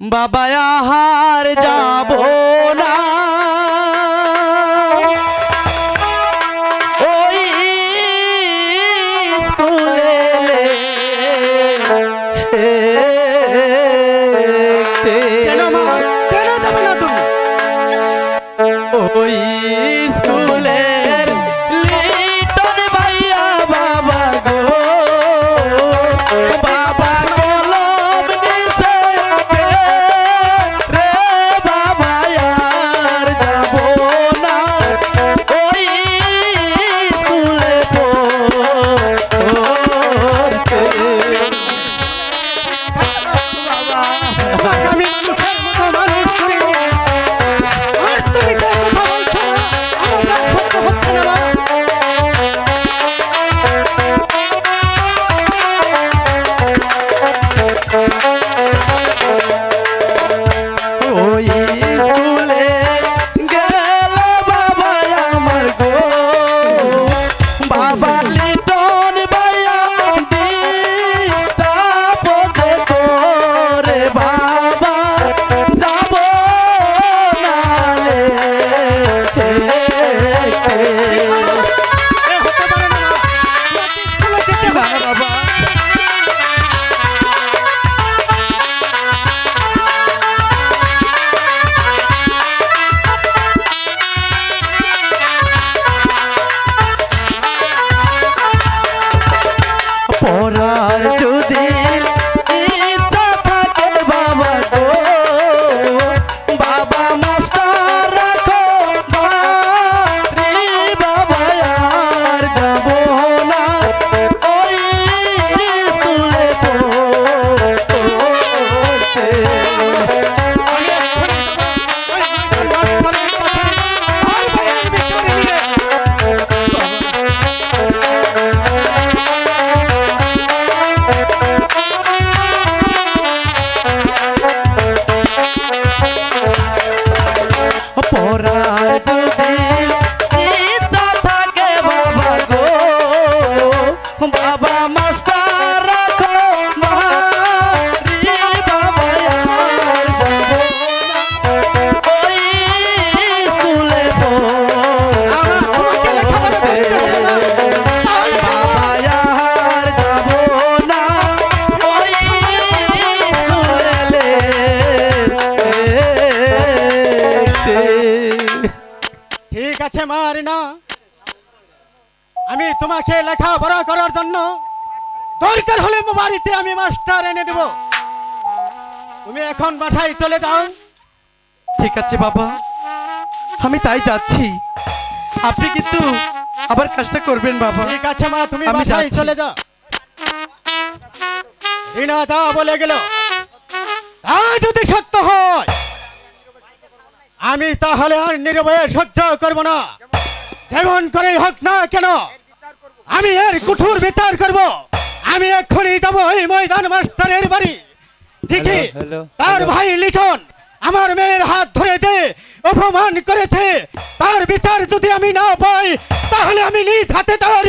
বাবা আহার যাব না। ¡Oh, no! ঠিক আছে মারিনা আমি তোমাকে লেখাপড়া করার জন্য দরকার হলে বাড়িতে আমি মাস্টার এনে দেব। তুমি এখন বাসায় চলে যাও। ঠিক আছে বাবা আমি তাই যাচ্ছি। আপনি কিন্তু আবার কাজটা করবেন বাবা। ঠিক আছে মা তুমি বাসায় চলে যাও। রিনা তা বলে গেল তা যদি সত্য হয় আমি তাহলে আর নিরবয়ে সহ্য করব না। যেমন করেই হোক না কেন আমি এর কুঠুর বিচার করব। আমি এক্ষুনি যাব ওই ময়দান মাস্টারের বাড়ি। দেখি তার ভাই লিটন আমার মেয়ের হাত ধরে দে অপমান করেছে তার বিচার যদি আমি না পাই তাহলে আমি নিজ হাতে তার